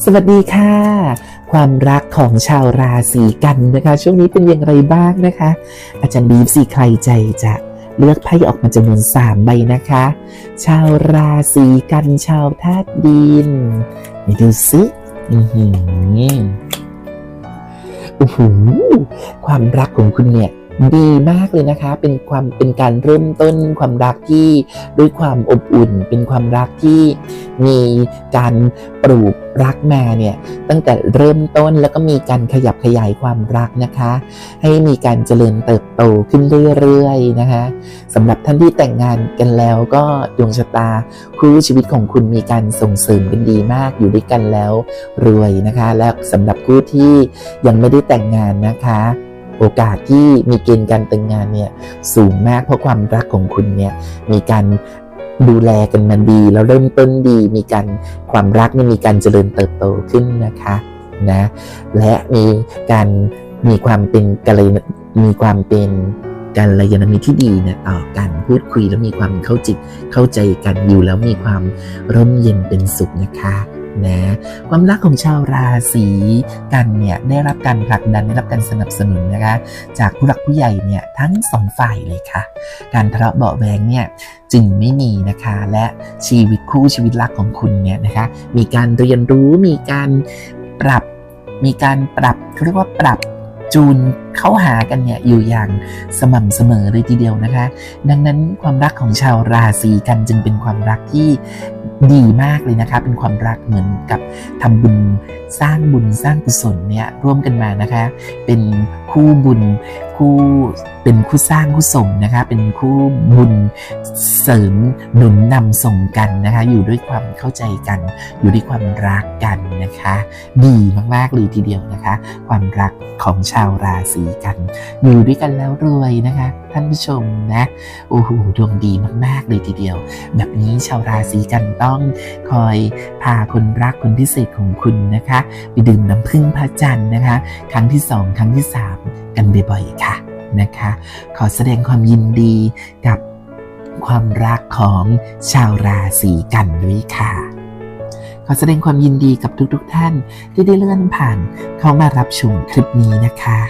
สวัสดีค่ะ ความรักของชาวราศีกันนะคะ ช่วงนี้เป็นอย่างไรบ้างนะคะ อาจารย์บีฟสีใครใจจะเลือกไพ่ออกมาจำนวนสามใบนะคะ ชาวราศีกันชาวธาตุดินนี่ดูสิอือหือโอ้โหความรักของคุณเนี่ย ดีมากเลยนะคะ เป็นความเป็นการเริ่มต้นความรักที่ด้วยความอบอุ่น เป็นความรักที่มีการปลูกรักมาเนี่ยตั้งแต่เริ่มต้นแล้วก็มีการขยับขยายความรักนะคะ ให้มีการเจริญเติบโตขึ้นเรื่อยๆนะคะสำหรับท่านที่แต่งงานกันแล้วก็ดวงชะตาคู่ชีวิตของคุณมีการส่งเสริมกันดีมากอยู่ด้วยกันแล้วรวยนะคะ และสำหรับคู่ที่ยังไม่ได้แต่งงานนะคะ โอกาสที่มีเกณฑ์การแต่งงานเนี่ยสูงมากเพราะความรักของคุณเนี่ยมีการดูแลกันมาดี แล้วเริ่มต้นดีมีการความรักนี่มีการเจริญเติบโตขึ้นนะคะนะและมีการมีความเป็นกัลยมีความเป็นกัลยาณมิตรที่ดีเนี่ยต่อกันพูดคุยแล้วมีความเข้าจิตเข้าใจกันอยู่แล้วมีความร่มเย็นเป็นสุขนะคะ นะ ความรักของชาวราศีกันเนี่ยได้รับการผลักดันได้รับการสนับสนุนนะคะ จากผู้หลักผู้ใหญ่เนี่ยทั้งสองฝ่ายเลยค่ะ การทะเลาะเบาะแวงเนี่ยจึงไม่มีนะคะและชีวิตคู่ชีวิตรักของคุณเนี่ยนะคะมีการเรียนรู้มีการปรับ มีการปรับเขาเรียกว่าปรับ จูนเข้าหากันเนี่ยอยู่อย่างสม่ำเสมอเลยทีเดียวนะคะ ดังนั้นความรักของชาวราศีกันจึงเป็นความรักที่ดีมากเลยนะคะ เป็นความรักเหมือนกับทำบุญสร้างบุญสร้างกุศลเนี่ยร่วมกันมานะคะ เป็น คู่บุญ คู่เป็นคู่สร้างคู่สมนะคะ เป็นคู่บุญเสริมหนุนนำส่งกันนะคะ อยู่ด้วยความเข้าใจกัน อยู่ด้วยความรักกันนะคะ ดีมากๆเลยทีเดียวนะคะ ความรักของชาวราศีกัน อยู่ด้วยกันแล้วรวยนะคะ ท่านผู้ชมนะโอ้โหดวงดีมากๆเลยทีเดียว แบบนี้ชาวราศีกันต้องคอยพาคนรักคนพิเศษของคุณนะคะ ไปดื่มน้ำผึ้งพระจันทร์นะคะ ครั้งที่สองครั้งที่สามกันบ่อยๆค่ะนะคะ ขอแสดงความยินดีกับความรักของชาวราศีกันด้วยค่ะ ขอแสดงความยินดีกับทุกๆท่านที่ได้เลื่อนผ่านเข้ามารับชมคลิปนี้นะคะ